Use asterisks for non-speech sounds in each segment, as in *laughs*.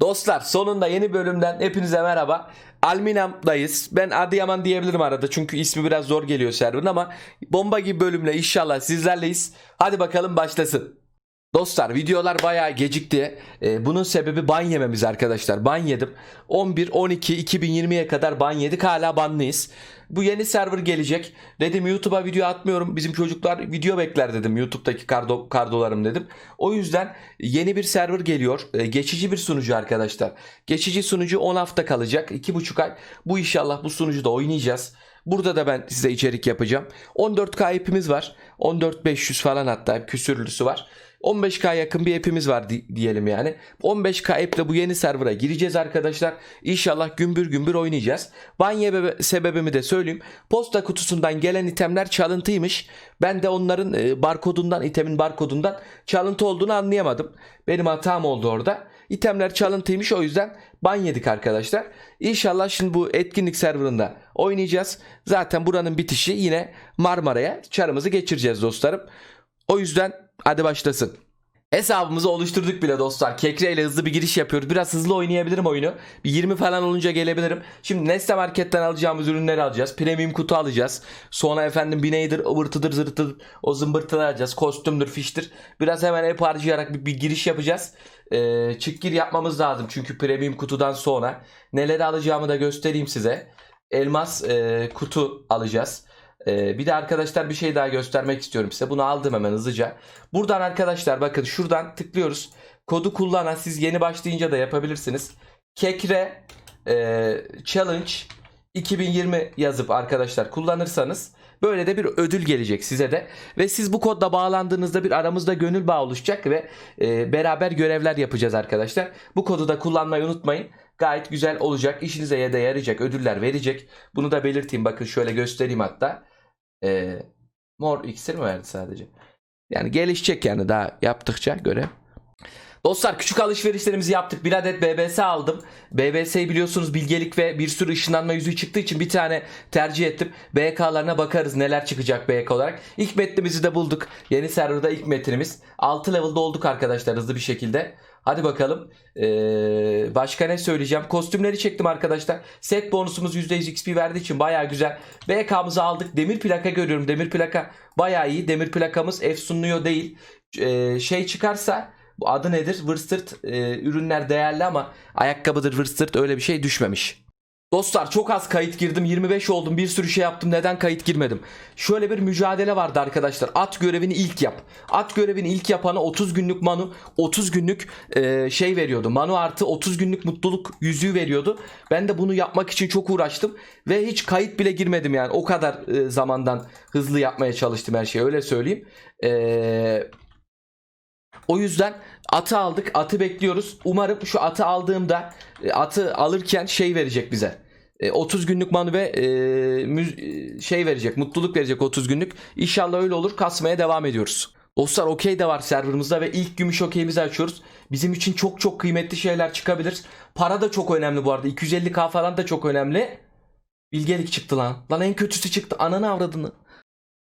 Dostlar sonunda yeni bölümden hepinize merhaba. Alminam'dayız. Ben Adıyaman diyebilirim arada çünkü ismi biraz zor geliyor serverın ama bomba gibi bölümle inşallah sizlerleyiz. Hadi bakalım başlasın. Dostlar videolar bayağı gecikti. Ee, bunun sebebi ban yememiz arkadaşlar. Ban yedim. 11-12-2020'ye kadar ban yedik. Hala banlıyız. Bu yeni server gelecek. Dedim YouTube'a video atmıyorum. Bizim çocuklar video bekler dedim. YouTube'daki kardo, kardolarım dedim. O yüzden yeni bir server geliyor. Ee, geçici bir sunucu arkadaşlar. Geçici sunucu 10 hafta kalacak. 2,5 ay. Bu inşallah bu sunucuda oynayacağız. Burada da ben size içerik yapacağım. 14K app'imiz var. 14.500 falan hatta küsürlüsü var. 15K yakın bir app'imiz var di- diyelim yani. 15K app'le bu yeni server'a gireceğiz arkadaşlar. İnşallah gümbür gümbür oynayacağız. Banye sebebimi de söyleyeyim. Posta kutusundan gelen itemler çalıntıymış. Ben de onların e, barkodundan, itemin barkodundan çalıntı olduğunu anlayamadım. Benim hatam oldu orada. İtemler çalıntıymış o yüzden ban yedik arkadaşlar. İnşallah şimdi bu etkinlik serverında oynayacağız. Zaten buranın bitişi yine Marmara'ya çarımızı geçireceğiz dostlarım. O yüzden hadi başlasın. Hesabımızı oluşturduk bile dostlar. Kekre ile hızlı bir giriş yapıyoruz. Biraz hızlı oynayabilirim oyunu. Bir 20 falan olunca gelebilirim. Şimdi Nestle Market'ten alacağımız ürünleri alacağız. Premium kutu alacağız. Sonra efendim bineydir, ıvırtıdır, zırtıdır. O zımbırtıları alacağız. Kostümdür, fiştir. Biraz hemen hep harcayarak bir, bir giriş yapacağız. Ee, çık gir yapmamız lazım. Çünkü premium kutudan sonra neleri alacağımı da göstereyim size. Elmas e, kutu alacağız. Ee, bir de arkadaşlar bir şey daha göstermek istiyorum size. Bunu aldım hemen hızlıca. Buradan arkadaşlar bakın şuradan tıklıyoruz. Kodu kullanan siz yeni başlayınca da yapabilirsiniz. Kekre e, Challenge 2020 yazıp arkadaşlar kullanırsanız böyle de bir ödül gelecek size de. Ve siz bu kodla bağlandığınızda bir aramızda gönül bağı oluşacak ve e, beraber görevler yapacağız arkadaşlar. Bu kodu da kullanmayı unutmayın. Gayet güzel olacak. İşinize da yarayacak ödüller verecek. Bunu da belirteyim. Bakın şöyle göstereyim hatta. Ee, mor iksir mi verdi sadece? Yani gelişecek yani daha yaptıkça göre. Dostlar küçük alışverişlerimizi yaptık. Bir adet BBS aldım. BBS'yi biliyorsunuz bilgelik ve bir sürü ışınlanma yüzüğü çıktığı için bir tane tercih ettim. BK'larına bakarız neler çıkacak BK olarak. İlk metnimizi de bulduk. Yeni serverda ilk metnimiz. 6 level'da olduk arkadaşlar hızlı bir şekilde. Hadi bakalım. Ee, başka ne söyleyeceğim? Kostümleri çektim arkadaşlar. Set bonusumuz %100 XP verdiği için baya güzel. BK'mızı aldık. Demir plaka görüyorum. Demir plaka baya iyi. Demir plakamız efsunluyor değil. Ee, şey çıkarsa bu adı nedir? Wırstırt e, ürünler değerli ama ayakkabıdır Wırstırt öyle bir şey düşmemiş. Dostlar çok az kayıt girdim. 25 oldum. Bir sürü şey yaptım. Neden kayıt girmedim? Şöyle bir mücadele vardı arkadaşlar. At görevini ilk yap. At görevini ilk yapana 30 günlük manu 30 günlük e, şey veriyordu. Manu artı 30 günlük mutluluk yüzüğü veriyordu. Ben de bunu yapmak için çok uğraştım Ve hiç kayıt bile girmedim yani. O kadar e, zamandan hızlı yapmaya çalıştım her şeyi öyle söyleyeyim. Eee o yüzden atı aldık. Atı bekliyoruz. Umarım şu atı aldığımda e, atı alırken şey verecek bize. E, 30 günlük manu ve e, e, şey verecek. Mutluluk verecek 30 günlük. İnşallah öyle olur. Kasmaya devam ediyoruz. Dostlar okey de var serverımızda ve ilk gümüş okeyimizi açıyoruz. Bizim için çok çok kıymetli şeyler çıkabilir. Para da çok önemli bu arada. 250k falan da çok önemli. Bilgelik çıktı lan. Lan en kötüsü çıktı. Ananı avradını.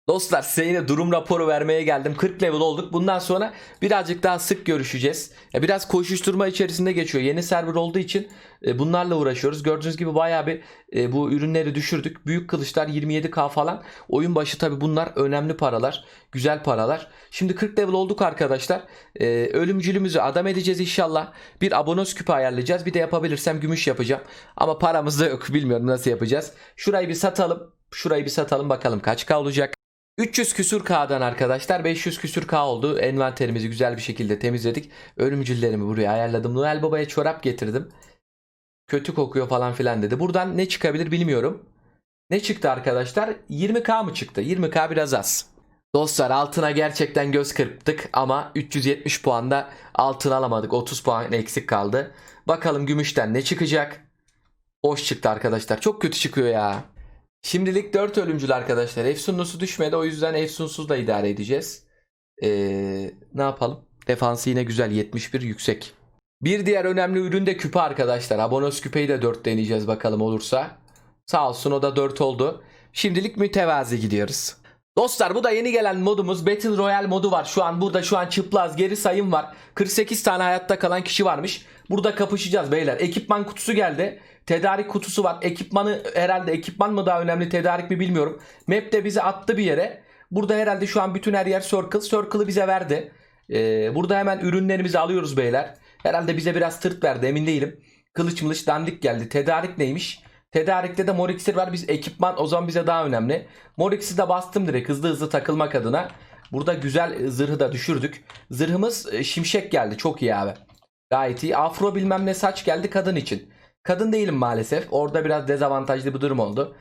Dostlar size yine durum raporu vermeye geldim. 40 level olduk. Bundan sonra birazcık daha sık görüşeceğiz. Biraz koşuşturma içerisinde geçiyor. Yeni server olduğu için e, bunlarla uğraşıyoruz. Gördüğünüz gibi bayağı bir e, bu ürünleri düşürdük. Büyük kılıçlar 27k falan. Oyun başı tabi bunlar önemli paralar. Güzel paralar. Şimdi 40 level olduk arkadaşlar. E, ölümcülümüzü adam edeceğiz inşallah. Bir abonos küpü ayarlayacağız. Bir de yapabilirsem gümüş yapacağım. Ama paramız da yok. *laughs* Bilmiyorum nasıl yapacağız. Şurayı bir satalım. Şurayı bir satalım bakalım kaç k olacak. 300 küsür K'dan arkadaşlar 500 küsür K oldu. Envanterimizi güzel bir şekilde temizledik. Ölümcüllerimi buraya ayarladım. Noel Baba'ya çorap getirdim. Kötü kokuyor falan filan dedi. Buradan ne çıkabilir bilmiyorum. Ne çıktı arkadaşlar? 20K mı çıktı? 20K biraz az. Dostlar altına gerçekten göz kırptık ama 370 puanda altın alamadık. 30 puan eksik kaldı. Bakalım gümüşten ne çıkacak? Boş çıktı arkadaşlar. Çok kötü çıkıyor ya. Şimdilik 4 ölümcül arkadaşlar. Efsunlusu düşmedi. O yüzden Efsunsuz da idare edeceğiz. Ee, ne yapalım? Defansı yine güzel. 71 yüksek. Bir diğer önemli ürün de küpe arkadaşlar. Abonos küpeyi de 4 deneyeceğiz bakalım olursa. Sağ olsun o da 4 oldu. Şimdilik mütevazi gidiyoruz. Dostlar bu da yeni gelen modumuz Battle Royale modu var. Şu an burada şu an çıplaz geri sayım var. 48 tane hayatta kalan kişi varmış. Burada kapışacağız beyler. Ekipman kutusu geldi. Tedarik kutusu var. Ekipmanı herhalde ekipman mı daha önemli tedarik mi bilmiyorum. Map de bizi attı bir yere. Burada herhalde şu an bütün her yer circle. Circle'ı bize verdi. Ee, burada hemen ürünlerimizi alıyoruz beyler. Herhalde bize biraz tırt verdi emin değilim. Kılıç mılıç dandik geldi. Tedarik neymiş? Tedarikte de mor iksir var. Biz ekipman o zaman bize daha önemli. Mor iksiri de bastım direkt hızlı hızlı takılmak adına. Burada güzel zırhı da düşürdük. Zırhımız e, şimşek geldi. Çok iyi abi. Gayet iyi. Afro bilmem ne saç geldi kadın için. Kadın değilim maalesef. Orada biraz dezavantajlı bir durum oldu.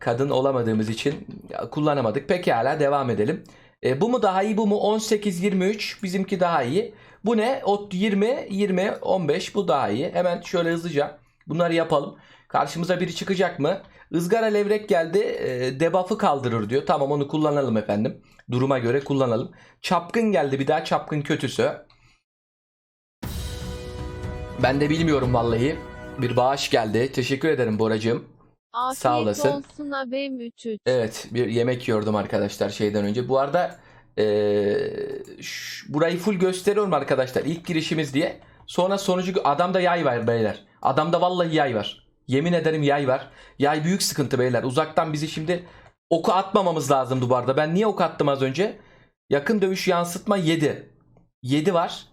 Kadın olamadığımız için kullanamadık. Pekala devam edelim. E, bu mu daha iyi bu mu? 18-23 bizimki daha iyi. Bu ne? O 20, 20, 15 bu daha iyi. Hemen şöyle hızlıca bunları yapalım. Karşımıza biri çıkacak mı? Izgara levrek geldi. E, debuff'ı kaldırır diyor. Tamam onu kullanalım efendim. Duruma göre kullanalım. Çapkın geldi bir daha çapkın kötüsü. Ben de bilmiyorum vallahi. Bir bağış geldi. Teşekkür ederim Boracığım. Afiyet Sağ olasın. olsun abim 3-3. Evet bir yemek yiyordum arkadaşlar şeyden önce. Bu arada eee, ş- burayı full gösteriyorum arkadaşlar. İlk girişimiz diye. Sonra sonucu adamda yay var beyler. Adamda vallahi yay var. Yemin ederim yay var. Yay büyük sıkıntı beyler. Uzaktan bizi şimdi oku atmamamız lazımdı bu arada. Ben niye ok attım az önce? Yakın dövüş yansıtma 7. 7 var.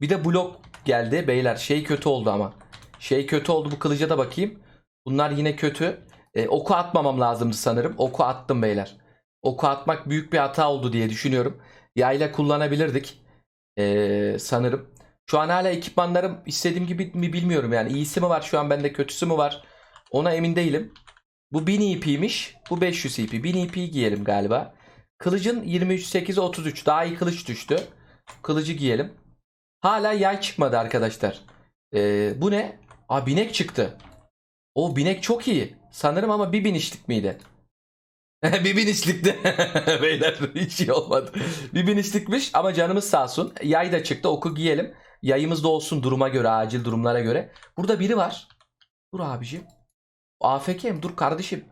Bir de blok geldi beyler. Şey kötü oldu ama. Şey kötü oldu. Bu kılıca da bakayım. Bunlar yine kötü. E, oku atmamam lazımdı sanırım. Oku attım beyler. Oku atmak büyük bir hata oldu diye düşünüyorum. Yayla kullanabilirdik. E, sanırım. Şu an hala ekipmanlarım istediğim gibi mi bilmiyorum yani. İyisi mi var şu an bende kötüsü mü var? Ona emin değilim. Bu 1000 EP'miş. Bu 500 EP. 1000 EP giyelim galiba. Kılıcın 23 8 33. Daha iyi kılıç düştü. Kılıcı giyelim. Hala yay çıkmadı arkadaşlar. E, bu ne? Aa binek çıktı. O binek çok iyi. Sanırım ama bir binişlik miydi? *laughs* bir binişlikti. *laughs* Beyler hiç iyi olmadı. Bir binişlikmiş ama canımız sağ olsun. Yay da çıktı oku giyelim. Yayımız da olsun duruma göre acil durumlara göre. Burada biri var. Dur abicim. AFK mi? Dur kardeşim.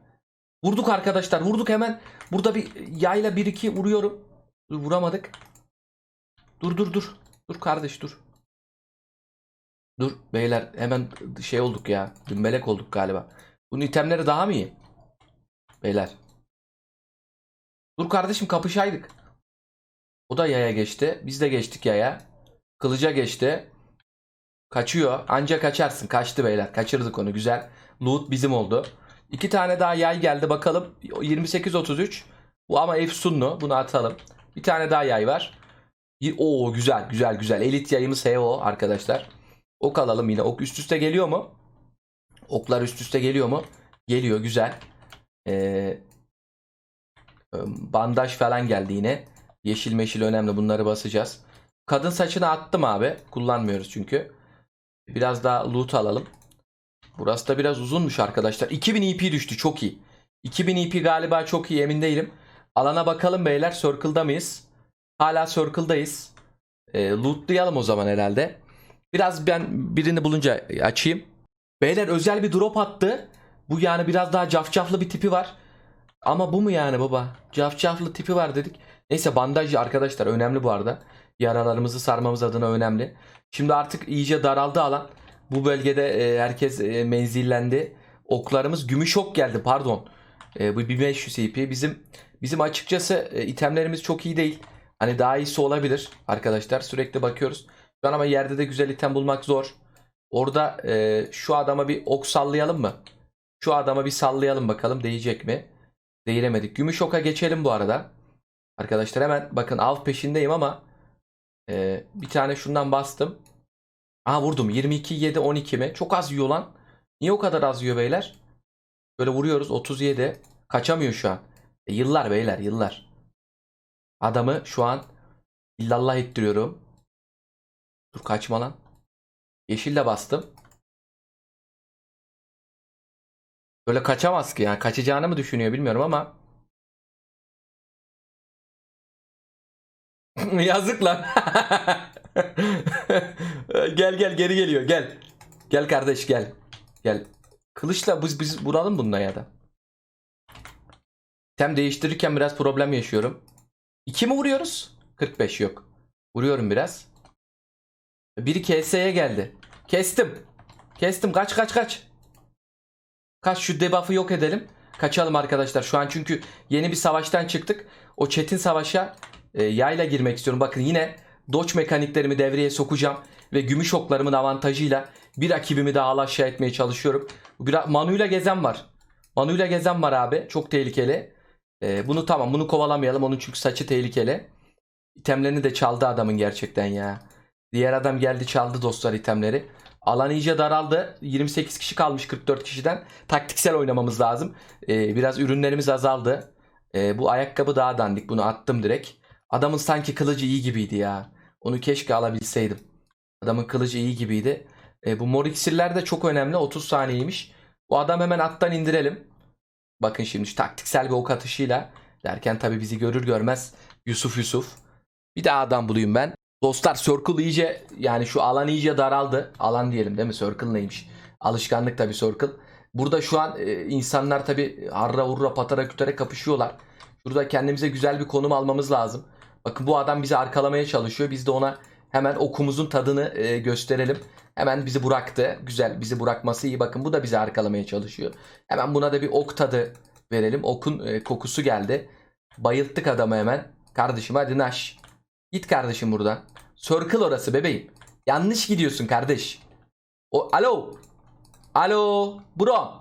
Vurduk arkadaşlar vurduk hemen. Burada bir yayla 1-2 vuruyorum. Dur vuramadık. Dur dur dur. Dur kardeş dur. Dur beyler hemen şey olduk ya. Dümbelek olduk galiba. Bunun itemleri daha mı iyi? Beyler. Dur kardeşim kapışaydık. O da yaya geçti. Biz de geçtik yaya. Kılıca geçti. Kaçıyor. Anca kaçarsın. Kaçtı beyler. Kaçırdık onu. Güzel. Loot bizim oldu. İki tane daha yay geldi. Bakalım. 28-33. Bu ama efsunlu. Bunu atalım. Bir tane daha yay var. Oo güzel güzel güzel. Elit yayımız HO arkadaşlar. Ok alalım yine. Ok üst üste geliyor mu? Oklar üst üste geliyor mu? Geliyor güzel. Ee, bandaj falan geldi yine. Yeşil meşil önemli bunları basacağız. Kadın saçını attım abi. Kullanmıyoruz çünkü. Biraz daha loot alalım. Burası da biraz uzunmuş arkadaşlar. 2000 EP düştü çok iyi. 2000 EP galiba çok iyi emin değilim. Alana bakalım beyler. Circle'da mıyız? Hala Circle'dayız. E, lootlayalım o zaman herhalde. Biraz ben birini bulunca açayım. Beyler özel bir drop attı. Bu yani biraz daha cafcaflı bir tipi var. Ama bu mu yani baba? Cafcaflı tipi var dedik. Neyse bandaj arkadaşlar önemli bu arada. Yaralarımızı sarmamız adına önemli. Şimdi artık iyice daraldı alan. Bu bölgede e, herkes e, menzillendi. Oklarımız gümüş ok geldi pardon. E, bu 1500 EP. Bizim bizim açıkçası itemlerimiz çok iyi değil. Hani daha iyisi olabilir arkadaşlar. Sürekli bakıyoruz. Şu an ama yerde de güzel item bulmak zor. Orada e, şu adama bir ok sallayalım mı? Şu adama bir sallayalım bakalım değecek mi? Değilemedik. Gümüş oka geçelim bu arada. Arkadaşlar hemen bakın av peşindeyim ama e, bir tane şundan bastım. Aa vurdum. 22 7 12 mi? Çok az yiyor lan. Niye o kadar az yiyor beyler? Böyle vuruyoruz 37. Kaçamıyor şu an. E, yıllar beyler yıllar. Adamı şu an illallah ettiriyorum. Dur kaçma lan. Yeşille bastım. Böyle kaçamaz ki yani kaçacağını mı düşünüyor bilmiyorum ama *laughs* Yazık lan. *laughs* gel gel geri geliyor gel. Gel kardeş gel. Gel. Kılıçla biz biz vuralım bununla ya da. Tem değiştirirken biraz problem yaşıyorum. 2 mi vuruyoruz? 45 yok. Vuruyorum biraz. Biri KS'ye geldi. Kestim. Kestim. Kaç kaç kaç. Kaç şu debuff'ı yok edelim. Kaçalım arkadaşlar. Şu an çünkü yeni bir savaştan çıktık. O çetin savaşa e, yayla girmek istiyorum. Bakın yine dodge mekaniklerimi devreye sokacağım. Ve gümüş oklarımın avantajıyla bir rakibimi daha alaşağı etmeye çalışıyorum. Biraz Manu'yla gezen var. Manu'yla gezen var abi. Çok tehlikeli. E, bunu tamam bunu kovalamayalım. Onun çünkü saçı tehlikeli. İtemlerini de çaldı adamın gerçekten ya. Diğer adam geldi çaldı dostlar itemleri. Alan iyice daraldı. 28 kişi kalmış 44 kişiden. Taktiksel oynamamız lazım. Ee, biraz ürünlerimiz azaldı. Ee, bu ayakkabı daha dandik. Bunu attım direkt. Adamın sanki kılıcı iyi gibiydi ya. Onu keşke alabilseydim. Adamın kılıcı iyi gibiydi. Ee, bu mor iksirler de çok önemli. 30 saniyeymiş. Bu adam hemen attan indirelim. Bakın şimdi şu taktiksel bir ok atışıyla derken tabii bizi görür görmez Yusuf Yusuf. Bir daha adam bulayım ben. Dostlar Circle iyice yani şu alan iyice daraldı. Alan diyelim değil mi? Circle neymiş? Alışkanlık tabii Circle. Burada şu an e, insanlar tabii harra hurra patara kütere kapışıyorlar. Şurada kendimize güzel bir konum almamız lazım. Bakın bu adam bizi arkalamaya çalışıyor. Biz de ona hemen okumuzun tadını e, gösterelim. Hemen bizi bıraktı. Güzel bizi bırakması iyi. Bakın bu da bizi arkalamaya çalışıyor. Hemen buna da bir ok tadı verelim. Okun e, kokusu geldi. Bayılttık adamı hemen. Kardeşim hadi naş. Git kardeşim buradan. Circle orası bebeğim. Yanlış gidiyorsun kardeş. O alo. Alo. Bro.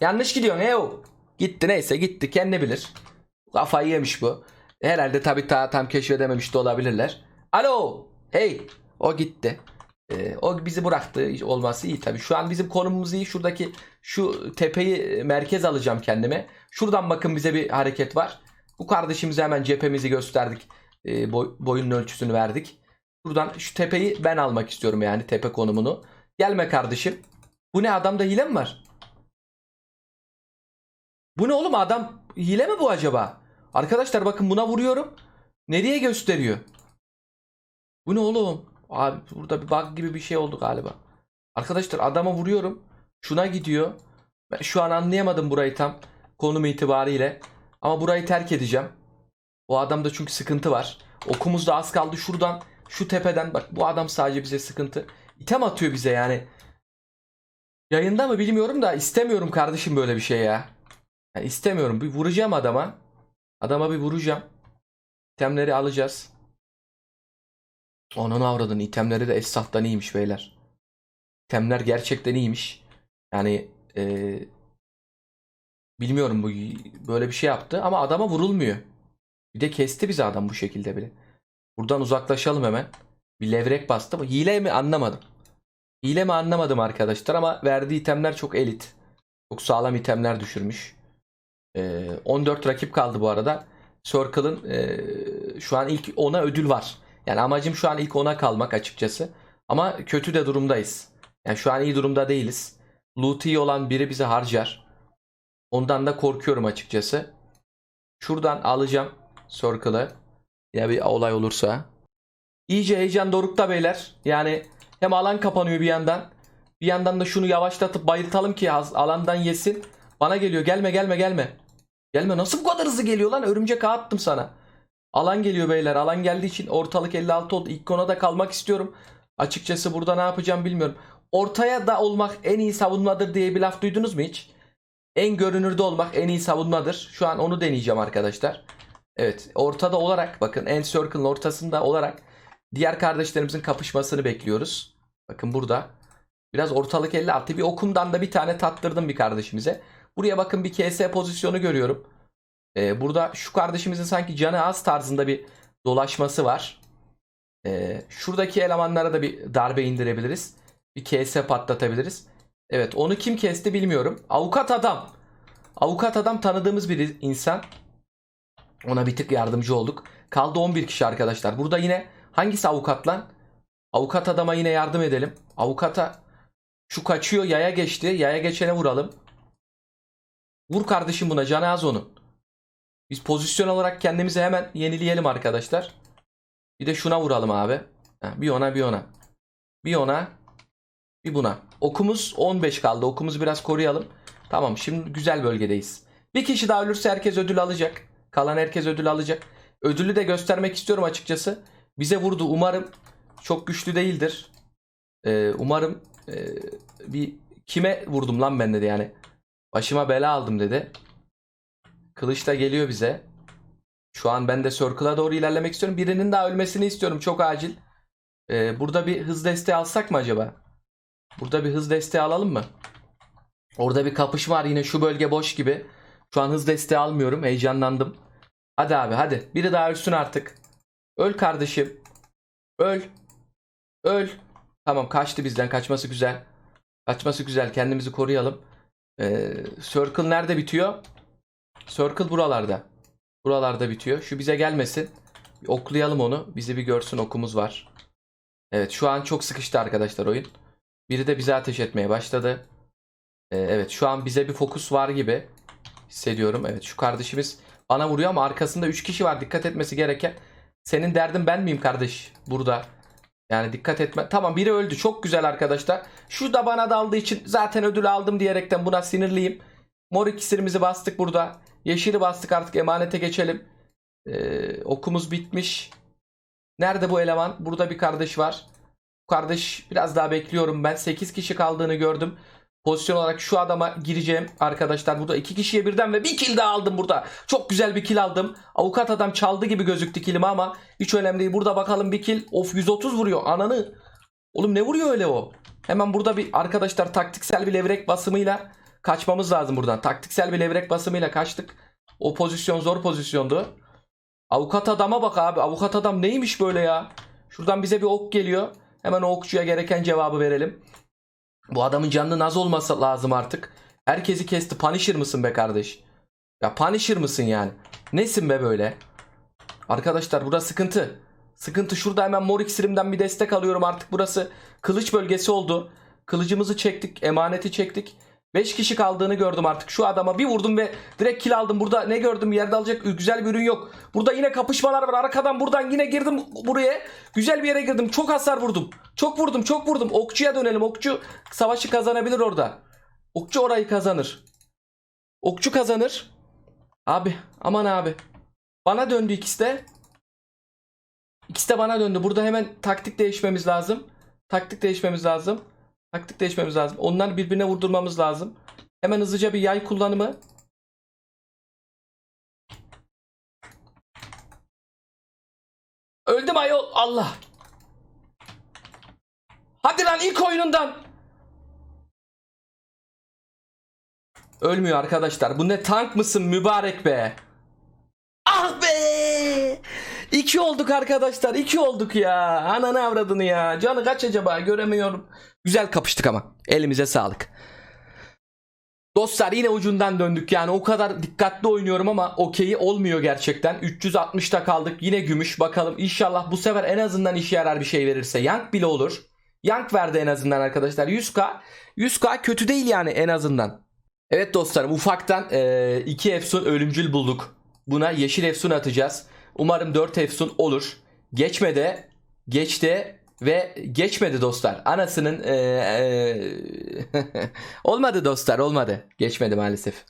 Yanlış gidiyorsun eyo. Gitti neyse gitti kendi bilir. Kafayı yemiş bu. Herhalde tabi ta, tam keşfedememiş de olabilirler. Alo. Hey. O gitti. Ee, o bizi bıraktı olması iyi tabi. Şu an bizim konumumuz iyi. Şuradaki şu tepeyi merkez alacağım kendime. Şuradan bakın bize bir hareket var. Bu kardeşimize hemen cephemizi gösterdik. Ee, boy, boyunun ölçüsünü verdik. Buradan şu tepeyi ben almak istiyorum yani tepe konumunu. Gelme kardeşim. Bu ne adamda hile mi var? Bu ne oğlum adam hile mi bu acaba? Arkadaşlar bakın buna vuruyorum. Nereye gösteriyor? Bu ne oğlum? Abi burada bir bug gibi bir şey oldu galiba. Arkadaşlar adama vuruyorum. Şuna gidiyor. Ben şu an anlayamadım burayı tam. Konum itibariyle. Ama burayı terk edeceğim. O adamda çünkü sıkıntı var. Okumuz da az kaldı şuradan. Şu tepeden bak bu adam sadece bize sıkıntı. İtem atıyor bize yani. Yayında mı bilmiyorum da istemiyorum kardeşim böyle bir şey ya. Yani istemiyorum. Bir vuracağım adama. Adama bir vuracağım. İtemleri alacağız. Onun avradın itemleri de esnaftan iyiymiş beyler. İtemler gerçekten iyiymiş. Yani eee, bilmiyorum bu böyle bir şey yaptı ama adama vurulmuyor. Bir de kesti bizi adam bu şekilde bile. Buradan uzaklaşalım hemen. Bir levrek bastı. Hile mi anlamadım. Hile mi anlamadım arkadaşlar ama verdiği itemler çok elit. Çok sağlam itemler düşürmüş. Ee, 14 rakip kaldı bu arada. Circle'ın ee, şu an ilk 10'a ödül var. Yani amacım şu an ilk 10'a kalmak açıkçası. Ama kötü de durumdayız. Yani şu an iyi durumda değiliz. Loot iyi olan biri bizi harcar. Ondan da korkuyorum açıkçası. Şuradan alacağım Circle'ı. Ya bir olay olursa. İyice heyecan dorukta beyler. Yani hem alan kapanıyor bir yandan. Bir yandan da şunu yavaşlatıp bayıltalım ki alandan yesin. Bana geliyor. Gelme gelme gelme. Gelme. Nasıl bu kadar hızlı geliyor lan? Örümcek ağ attım sana. Alan geliyor beyler. Alan geldiği için ortalık 56 oldu. İlk konuda kalmak istiyorum. Açıkçası burada ne yapacağım bilmiyorum. Ortaya da olmak en iyi savunmadır diye bir laf duydunuz mu hiç? En görünürde olmak en iyi savunmadır. Şu an onu deneyeceğim arkadaşlar. Evet ortada olarak bakın en circle'ın ortasında olarak diğer kardeşlerimizin kapışmasını bekliyoruz. Bakın burada. Biraz ortalık 56 bir okumdan da bir tane tattırdım bir kardeşimize. Buraya bakın bir KS pozisyonu görüyorum. Ee, burada şu kardeşimizin sanki canı az tarzında bir dolaşması var. Ee, şuradaki elemanlara da bir darbe indirebiliriz. Bir KS patlatabiliriz. Evet onu kim kesti bilmiyorum. Avukat adam. Avukat adam tanıdığımız bir insan. Ona bir tık yardımcı olduk. Kaldı 11 kişi arkadaşlar. Burada yine hangisi avukat lan? Avukat adama yine yardım edelim. Avukata şu kaçıyor yaya geçti. Yaya geçene vuralım. Vur kardeşim buna canı az onun. Biz pozisyon olarak kendimizi hemen yenileyelim arkadaşlar. Bir de şuna vuralım abi. Ha, bir ona bir ona. Bir ona bir buna. Okumuz 15 kaldı. Okumuzu biraz koruyalım. Tamam şimdi güzel bölgedeyiz. Bir kişi daha ölürse herkes ödül alacak. Kalan herkes ödül alacak. Ödülü de göstermek istiyorum açıkçası. Bize vurdu umarım. Çok güçlü değildir. Ee, umarım e, bir kime vurdum lan ben dedi yani. Başıma bela aldım dedi. Kılıç da geliyor bize. Şu an ben de Circle'a doğru ilerlemek istiyorum. Birinin daha ölmesini istiyorum çok acil. Ee, burada bir hız desteği alsak mı acaba? Burada bir hız desteği alalım mı? Orada bir kapışma var yine şu bölge boş gibi. Şu an hız desteği almıyorum. Heyecanlandım. Hadi abi hadi. Biri daha ölsün artık. Öl kardeşim. Öl. Öl. Tamam kaçtı bizden. Kaçması güzel. Kaçması güzel. Kendimizi koruyalım. Ee, circle nerede bitiyor? Circle buralarda. Buralarda bitiyor. Şu bize gelmesin. Bir oklayalım onu. Bizi bir görsün okumuz var. Evet şu an çok sıkıştı arkadaşlar oyun. Biri de bize ateş etmeye başladı. Ee, evet şu an bize bir fokus var gibi hissediyorum. Evet şu kardeşimiz bana vuruyor ama arkasında 3 kişi var. Dikkat etmesi gereken. Senin derdin ben miyim kardeş? Burada. Yani dikkat etme. Tamam biri öldü. Çok güzel arkadaşlar. Şu da bana daldığı için zaten ödül aldım diyerekten buna sinirliyim. Mor iksirimizi bastık burada. Yeşili bastık artık emanete geçelim. Ee, okumuz bitmiş. Nerede bu eleman? Burada bir kardeş var. Bu kardeş biraz daha bekliyorum ben. 8 kişi kaldığını gördüm. Pozisyon olarak şu adama gireceğim arkadaşlar. Burada iki kişiye birden ve bir kill daha aldım burada. Çok güzel bir kill aldım. Avukat adam çaldı gibi gözüktü killimi ama hiç önemli değil. Burada bakalım bir kill. Of 130 vuruyor ananı. Oğlum ne vuruyor öyle o? Hemen burada bir arkadaşlar taktiksel bir levrek basımıyla kaçmamız lazım buradan. Taktiksel bir levrek basımıyla kaçtık. O pozisyon zor pozisyondu. Avukat adama bak abi. Avukat adam neymiş böyle ya? Şuradan bize bir ok geliyor. Hemen o okçuya gereken cevabı verelim. Bu adamın canının az olması lazım artık. Herkesi kesti. Punisher mısın be kardeş? Ya Punisher mısın yani? Nesin be böyle? Arkadaşlar burada sıkıntı. Sıkıntı şurada hemen mor iksirimden bir destek alıyorum artık burası kılıç bölgesi oldu. Kılıcımızı çektik, emaneti çektik. 5 kişi kaldığını gördüm artık. Şu adama bir vurdum ve direkt kill aldım. Burada ne gördüm? Yerde alacak güzel bir ürün yok. Burada yine kapışmalar var. Arkadan buradan yine girdim buraya. Güzel bir yere girdim. Çok hasar vurdum. Çok vurdum, çok vurdum. Okçuya dönelim. Okçu savaşı kazanabilir orada. Okçu orayı kazanır. Okçu kazanır. Abi, aman abi. Bana döndü ikisi de. İkisi de bana döndü. Burada hemen taktik değişmemiz lazım. Taktik değişmemiz lazım. Taktik değişmemiz lazım. Onları birbirine vurdurmamız lazım. Hemen hızlıca bir yay kullanımı. Öldüm ayol. Allah. Hadi lan ilk oyunundan. Ölmüyor arkadaşlar. Bu ne tank mısın mübarek be. Ah be. İki olduk arkadaşlar. iki olduk ya. Ananı avradını ya. Canı kaç acaba göremiyorum. Güzel kapıştık ama. Elimize sağlık. Dostlar yine ucundan döndük yani o kadar dikkatli oynuyorum ama okeyi olmuyor gerçekten. 360'ta kaldık yine gümüş bakalım inşallah bu sefer en azından işe yarar bir şey verirse. Yank bile olur. Yank verdi en azından arkadaşlar 100k. 100k kötü değil yani en azından. Evet dostlarım ufaktan 2 efsun ölümcül bulduk. Buna yeşil efsun atacağız. Umarım 4 efsun olur. Geçmedi. Geçti ve geçmedi dostlar. Anasının e, e, *laughs* olmadı dostlar olmadı. Geçmedi maalesef.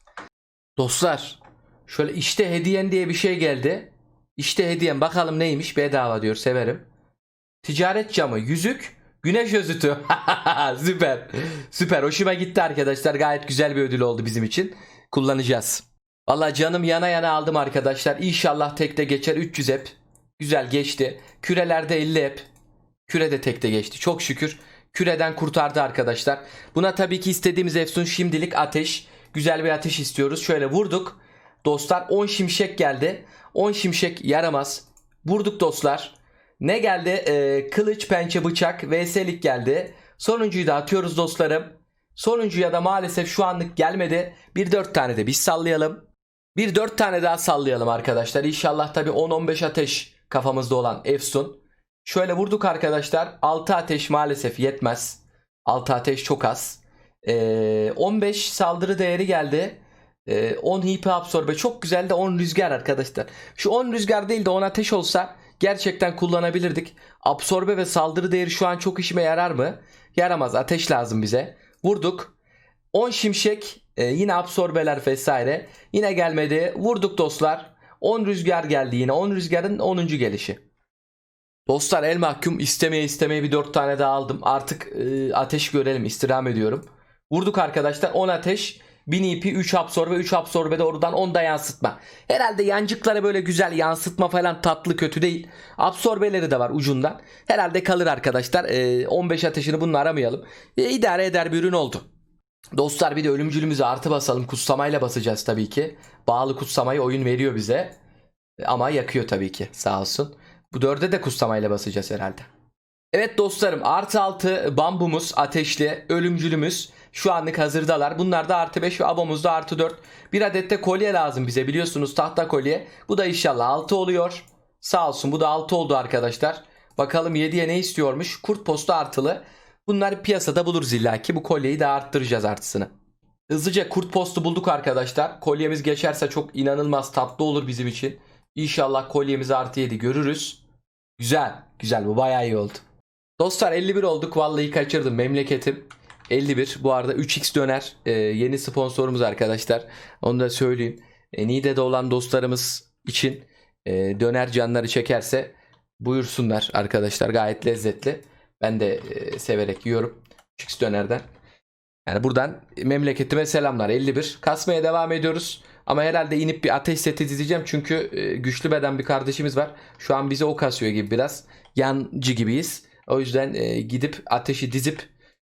Dostlar şöyle işte hediyen diye bir şey geldi. İşte hediyen bakalım neymiş bedava diyor severim. Ticaret camı yüzük güneş özütü. *laughs* Süper. Süper hoşuma gitti arkadaşlar. Gayet güzel bir ödül oldu bizim için. Kullanacağız. Valla canım yana yana aldım arkadaşlar. İnşallah tekte geçer 300 hep. Güzel geçti. Kürelerde 50 hep. Küre de tekte geçti. Çok şükür. Küreden kurtardı arkadaşlar. Buna tabii ki istediğimiz Efsun şimdilik ateş. Güzel bir ateş istiyoruz. Şöyle vurduk. Dostlar 10 şimşek geldi. 10 şimşek yaramaz. Vurduk dostlar. Ne geldi? Ee, kılıç, pençe, bıçak, VS'lik geldi. Sonuncuyu da atıyoruz dostlarım. Sonuncuya da maalesef şu anlık gelmedi. Bir 4 tane de biz sallayalım. Bir 4 tane daha sallayalım arkadaşlar. İnşallah tabii 10-15 ateş kafamızda olan Efsun. Şöyle vurduk arkadaşlar. 6 ateş maalesef yetmez. 6 ateş çok az. Ee, 15 saldırı değeri geldi. Ee, 10 hipe absorbe. Çok güzel de 10 rüzgar arkadaşlar. Şu 10 rüzgar değil de 10 ateş olsa gerçekten kullanabilirdik. Absorbe ve saldırı değeri şu an çok işime yarar mı? Yaramaz. Ateş lazım bize. Vurduk. 10 şimşek. e, yine absorbeler vesaire. Yine gelmedi. Vurduk dostlar. 10 rüzgar geldi yine. 10 rüzgarın 10. gelişi. Dostlar el mahkum istemeye istemeye bir 4 tane daha aldım. Artık e, ateş görelim istirham ediyorum. Vurduk arkadaşlar 10 ateş 1000 EP 3 absorbe 3 absorbe de oradan 10 da yansıtma. Herhalde yancıklara böyle güzel yansıtma falan tatlı kötü değil. Absorbeleri de var ucundan. Herhalde kalır arkadaşlar. E, 15 ateşini bununla aramayalım. E, idare eder bir ürün oldu. Dostlar bir de ölümcülümüzü artı basalım. Kutsamayla basacağız tabii ki. Bağlı kutsamayı oyun veriyor bize. Ama yakıyor tabii ki sağ olsun. Bu dörde de kutsamayla basacağız herhalde. Evet dostlarım artı 6 bambumuz ateşli ölümcülümüz şu anlık hazırdalar. Bunlar da artı 5 ve abomuz da artı 4. Bir adet de kolye lazım bize biliyorsunuz tahta kolye. Bu da inşallah 6 oluyor. Sağ olsun bu da 6 oldu arkadaşlar. Bakalım 7'ye ne istiyormuş? Kurt postu artılı. Bunlar piyasada buluruz illaki. Bu kolyeyi de arttıracağız artısını. Hızlıca kurt postu bulduk arkadaşlar. Kolyemiz geçerse çok inanılmaz tatlı olur bizim için. İnşallah kolyemiz artı 7 görürüz. Güzel. Güzel bu bayağı iyi oldu. Dostlar 51 olduk. Vallahi kaçırdım memleketim. 51. Bu arada 3x döner. Ee, yeni sponsorumuz arkadaşlar. Onu da söyleyeyim. E, Niğde'de olan dostlarımız için e, döner canları çekerse buyursunlar arkadaşlar. Gayet lezzetli. Ben de e, severek yiyorum. 3x dönerden. Yani buradan memleketime selamlar. 51. Kasmaya devam ediyoruz. Ama herhalde inip bir ateş seti dizeceğim. Çünkü e, güçlü beden bir kardeşimiz var. Şu an bize o kasıyor gibi biraz. Yancı gibiyiz. O yüzden e, gidip ateşi dizip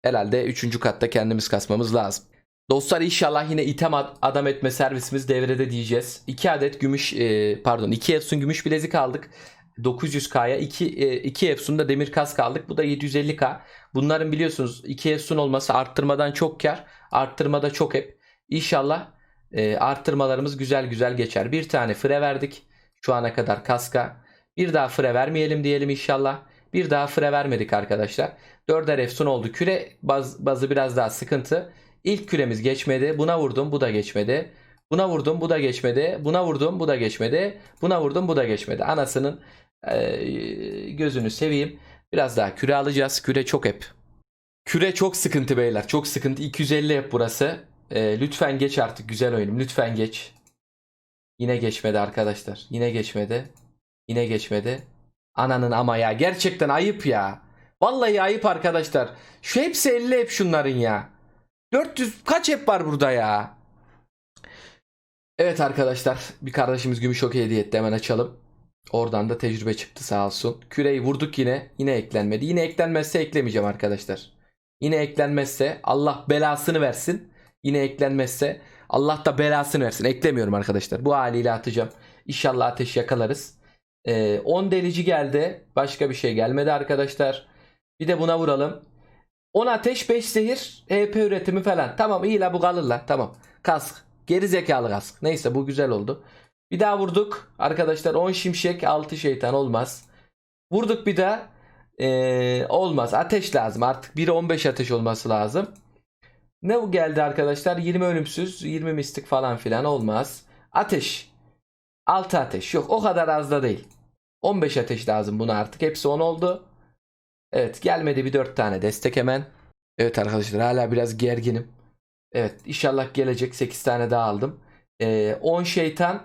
herhalde 3. katta kendimiz kasmamız lazım. Dostlar inşallah yine item ad- adam etme servisimiz devrede diyeceğiz. 2 adet gümüş e, pardon 2 Epson gümüş bilezik aldık. 900K'ya 2 2 Epson da demir kask aldık. Bu da 750K. Bunların biliyorsunuz 2 Epson olması arttırmadan çok kar. Arttırmada çok hep. İnşallah e, arttırmalarımız güzel güzel geçer. Bir tane fre verdik şu ana kadar kaska. Bir daha fre vermeyelim diyelim inşallah. Bir daha fre vermedik arkadaşlar. 4'er efsun oldu. Küre baz, bazı biraz daha sıkıntı. İlk küremiz geçmedi. Buna vurdum bu da geçmedi. Buna vurdum bu da geçmedi. Buna vurdum bu da geçmedi. Buna vurdum bu da geçmedi. Anasının e, gözünü seveyim. Biraz daha küre alacağız. Küre çok hep. Küre çok sıkıntı beyler. Çok sıkıntı. 250 hep burası. E, lütfen geç artık güzel oyunum. Lütfen geç. Yine geçmedi arkadaşlar. Yine geçmedi. Yine geçmedi. Ananın ama ya. Gerçekten ayıp ya. Vallahi ayıp arkadaşlar. Şu hepsi 50 hep şunların ya. 400 kaç hep var burada ya. Evet arkadaşlar. Bir kardeşimiz gümüş okey hediye etti. Hemen açalım. Oradan da tecrübe çıktı sağ olsun. Küreyi vurduk yine. Yine eklenmedi. Yine eklenmezse eklemeyeceğim arkadaşlar. Yine eklenmezse Allah belasını versin. Yine eklenmezse Allah da belasını versin. Eklemiyorum arkadaşlar. Bu haliyle atacağım. İnşallah ateş yakalarız. Ee, 10 delici geldi. Başka bir şey gelmedi arkadaşlar. Bir de buna vuralım. 10 ateş 5 zehir HP üretimi falan. Tamam iyi la bu kalır la. Tamam. Kask. Geri zekalı kask. Neyse bu güzel oldu. Bir daha vurduk. Arkadaşlar 10 şimşek 6 şeytan olmaz. Vurduk bir daha. Ee, olmaz. Ateş lazım. Artık 1'e 15 ateş olması lazım. Ne geldi arkadaşlar? 20 ölümsüz, 20 mistik falan filan olmaz. Ateş. 6 ateş. Yok o kadar az da değil. 15 ateş lazım buna artık. Hepsi 10 oldu. Evet gelmedi bir 4 tane destek hemen. Evet arkadaşlar hala biraz gerginim. Evet inşallah gelecek 8 tane daha aldım. Ee, 10 şeytan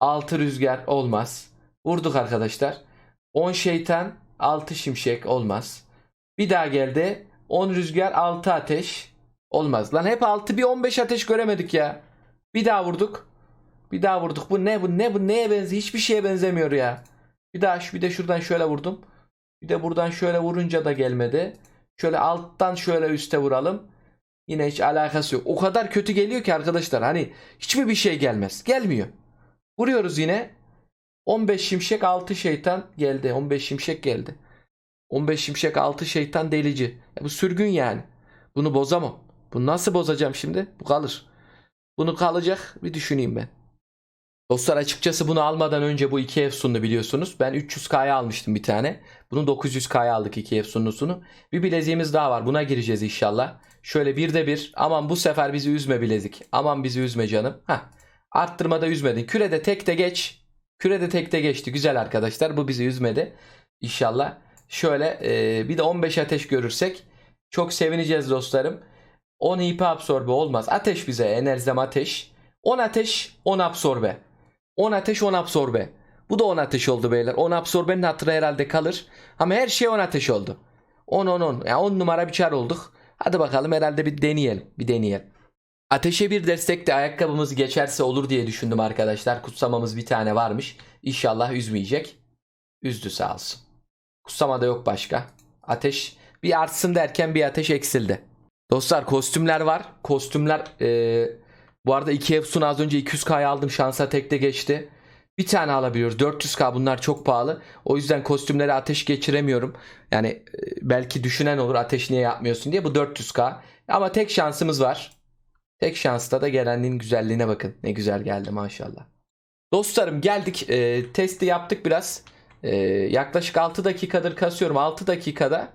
6 rüzgar olmaz. Vurduk arkadaşlar. 10 şeytan 6 şimşek olmaz. Bir daha geldi. 10 rüzgar 6 ateş. Olmaz. Lan hep 6 bir 15 ateş göremedik ya. Bir daha vurduk. Bir daha vurduk. Bu ne bu ne bu neye benziyor? Hiçbir şeye benzemiyor ya. Bir daha bir de şuradan şöyle vurdum. Bir de buradan şöyle vurunca da gelmedi. Şöyle alttan şöyle üste vuralım. Yine hiç alakası yok. O kadar kötü geliyor ki arkadaşlar. Hani hiç mi bir şey gelmez? Gelmiyor. Vuruyoruz yine. 15 şimşek 6 şeytan geldi. 15 şimşek geldi. 15 şimşek 6 şeytan delici. Ya bu sürgün yani. Bunu bozamam. Bunu nasıl bozacağım şimdi? Bu kalır. Bunu kalacak bir düşüneyim ben. Dostlar açıkçası bunu almadan önce bu iki Efsun'u biliyorsunuz. Ben 300K'ya almıştım bir tane. Bunu 900K'ya aldık iki Efsun'lusunu. Bir bileziğimiz daha var. Buna gireceğiz inşallah. Şöyle bir de bir. Aman bu sefer bizi üzme bilezik. Aman bizi üzme canım. Heh. Arttırmada üzmedin. Kürede tek de geç. Kürede tek de geçti. Güzel arkadaşlar. Bu bizi üzmedi. İnşallah. Şöyle e, bir de 15 ateş görürsek çok sevineceğiz dostlarım. 10 IP absorbe olmaz. Ateş bize. Enerjim ateş. 10 ateş 10 absorbe. 10 ateş 10 absorbe. Bu da 10 ateş oldu beyler. 10 absorbenin hatırı herhalde kalır. Ama her şey 10 ateş oldu. 10 10 10. Yani 10 numara bir çar olduk. Hadi bakalım herhalde bir deneyelim. Bir deneyelim. Ateşe bir destek de ayakkabımız geçerse olur diye düşündüm arkadaşlar. Kutsamamız bir tane varmış. İnşallah üzmeyecek. Üzdü sağ olsun. Kutsama da yok başka. Ateş bir artsın derken bir ateş eksildi. Dostlar kostümler var. Kostümler eee, bu arada 2 Efsun az önce 200k'ya aldım. Şansa tekte geçti. Bir tane alabiliyoruz. 400k bunlar çok pahalı. O yüzden kostümlere ateş geçiremiyorum. Yani e, belki düşünen olur ateş niye yapmıyorsun diye. Bu 400k. Ama tek şansımız var. Tek şansta da gelenliğin güzelliğine bakın. Ne güzel geldi maşallah. Dostlarım geldik. E, testi yaptık biraz. E, yaklaşık 6 dakikadır kasıyorum. 6 dakikada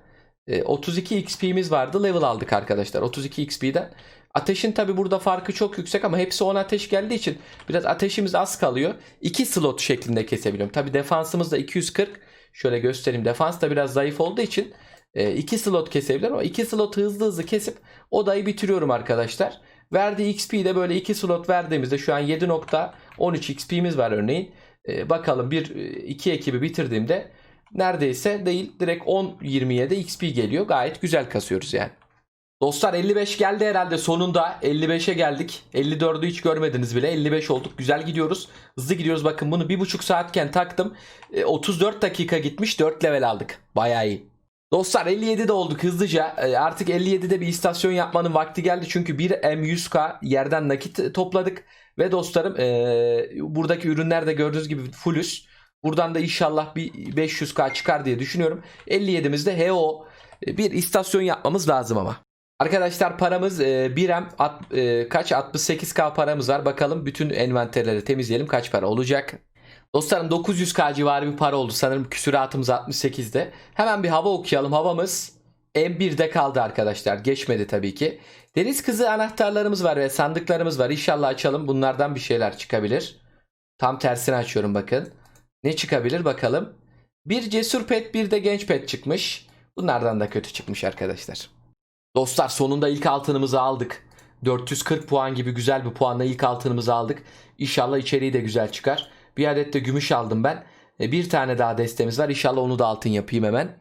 e, 32 XP'miz vardı. Level aldık arkadaşlar. 32 XP'den. Ateşin tabi burada farkı çok yüksek ama hepsi 10 ateş geldiği için biraz ateşimiz az kalıyor. 2 slot şeklinde kesebiliyorum. Tabi defansımız da 240. Şöyle göstereyim. Defans da biraz zayıf olduğu için 2 slot kesebilirim ama 2 slot hızlı hızlı kesip odayı bitiriyorum arkadaşlar. Verdiği XP'yi de böyle 2 slot verdiğimizde şu an 7.13 XP'miz var örneğin. Ee, bakalım bir iki ekibi bitirdiğimde neredeyse değil direkt 10-27 XP geliyor. Gayet güzel kasıyoruz yani. Dostlar 55 geldi herhalde sonunda. 55'e geldik. 54'ü hiç görmediniz bile. 55 olduk. Güzel gidiyoruz. Hızlı gidiyoruz. Bakın bunu bir buçuk saatken taktım. E, 34 dakika gitmiş. 4 level aldık. Baya iyi. Dostlar 57'de olduk hızlıca. E, artık 57'de bir istasyon yapmanın vakti geldi. Çünkü bir M100K yerden nakit topladık. Ve dostlarım e, buradaki ürünler de gördüğünüz gibi fullüs buradan da inşallah bir 500K çıkar diye düşünüyorum 57'mizde HO e, bir istasyon yapmamız lazım ama Arkadaşlar paramız e, 1 M at- e, kaç 68k paramız var. Bakalım bütün envanterleri temizleyelim kaç para olacak. Dostlarım 900k civarı bir para oldu. Sanırım küsuratımız 68'de. Hemen bir hava okuyalım. Havamız M1'de kaldı arkadaşlar. Geçmedi tabii ki. Deniz kızı anahtarlarımız var ve sandıklarımız var. İnşallah açalım. Bunlardan bir şeyler çıkabilir. Tam tersini açıyorum bakın. Ne çıkabilir bakalım. Bir cesur pet bir de genç pet çıkmış. Bunlardan da kötü çıkmış arkadaşlar. Dostlar sonunda ilk altınımızı aldık. 440 puan gibi güzel bir puanla ilk altınımızı aldık. İnşallah içeriği de güzel çıkar. Bir adet de gümüş aldım ben. E, Bir tane daha destemiz var. İnşallah onu da altın yapayım hemen.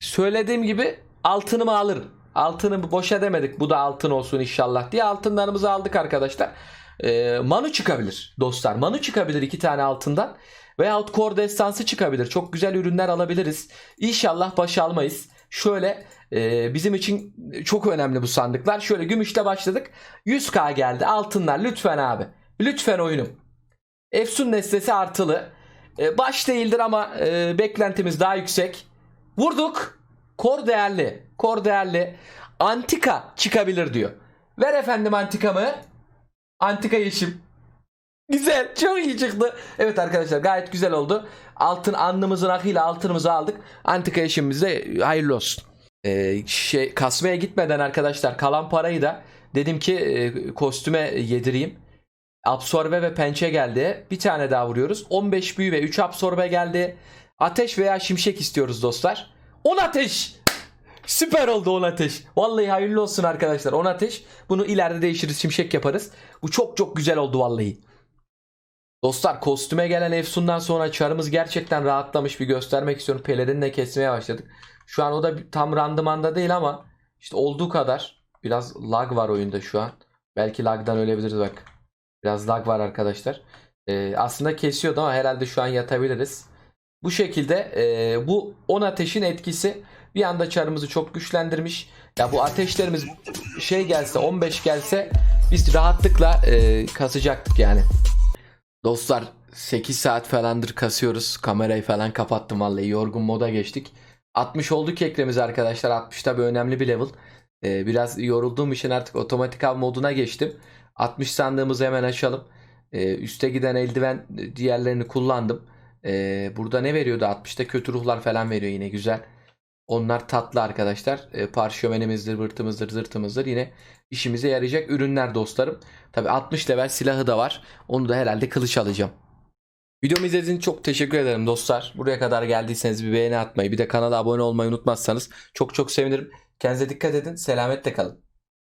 Söylediğim gibi altınımı alırım. Altını boşa demedik. Bu da altın olsun inşallah diye altınlarımızı aldık arkadaşlar. E, Manu çıkabilir dostlar. Manu çıkabilir iki tane altından. Veyahut kor destansı çıkabilir. Çok güzel ürünler alabiliriz. İnşallah baş almayız. Şöyle e, bizim için çok önemli bu sandıklar. Şöyle gümüşle başladık. 100k geldi. Altınlar lütfen abi. Lütfen oyunum. Efsun nesnesi artılı. E, baş değildir ama e, beklentimiz daha yüksek. Vurduk. Kor değerli. Kor değerli. Antika çıkabilir diyor. Ver efendim antikamı. Antika yeşim. Güzel. Çok iyi çıktı. Evet arkadaşlar gayet güzel oldu. Altın alnımızın akıyla altınımızı aldık. Antika işimizde hayırlı olsun. Ee, şey kasmaya gitmeden arkadaşlar kalan parayı da dedim ki e, kostüme yedireyim. Absorbe ve pençe geldi. Bir tane daha vuruyoruz. 15 büyü ve 3 absorbe geldi. Ateş veya şimşek istiyoruz dostlar. 10 ateş. Süper oldu 10 ateş. Vallahi hayırlı olsun arkadaşlar 10 ateş. Bunu ileride değiştiririz şimşek yaparız. Bu çok çok güzel oldu vallahi. Dostlar kostüme gelen Efsun'dan sonra çarımız gerçekten rahatlamış bir göstermek istiyorum. Pelerinle kesmeye başladık. Şu an o da tam randımanda değil ama işte olduğu kadar biraz lag var oyunda şu an. Belki lagdan ölebiliriz bak. Biraz lag var arkadaşlar. Ee, aslında kesiyordu ama herhalde şu an yatabiliriz. Bu şekilde e, bu 10 ateşin etkisi bir anda çarımızı çok güçlendirmiş. Ya bu ateşlerimiz şey gelse 15 gelse biz rahatlıkla e, kasacaktık yani. Dostlar 8 saat falandır kasıyoruz. Kamerayı falan kapattım vallahi yorgun moda geçtik. 60 olduk ekremiz arkadaşlar. 60 tabi önemli bir level. Ee, biraz yorulduğum için artık otomatik av moduna geçtim. 60 sandığımızı hemen açalım. Ee, üste giden eldiven diğerlerini kullandım. Ee, burada ne veriyordu? 60'ta kötü ruhlar falan veriyor yine güzel. Onlar tatlı arkadaşlar. Ee, parşömenimizdir, vırtımızdır, zırtımızdır. Yine işimize yarayacak ürünler dostlarım. Tabi 60 level silahı da var. Onu da herhalde kılıç alacağım. Videomu izlediğiniz için çok teşekkür ederim dostlar. Buraya kadar geldiyseniz bir beğeni atmayı bir de kanala abone olmayı unutmazsanız çok çok sevinirim. Kendinize dikkat edin. Selametle kalın.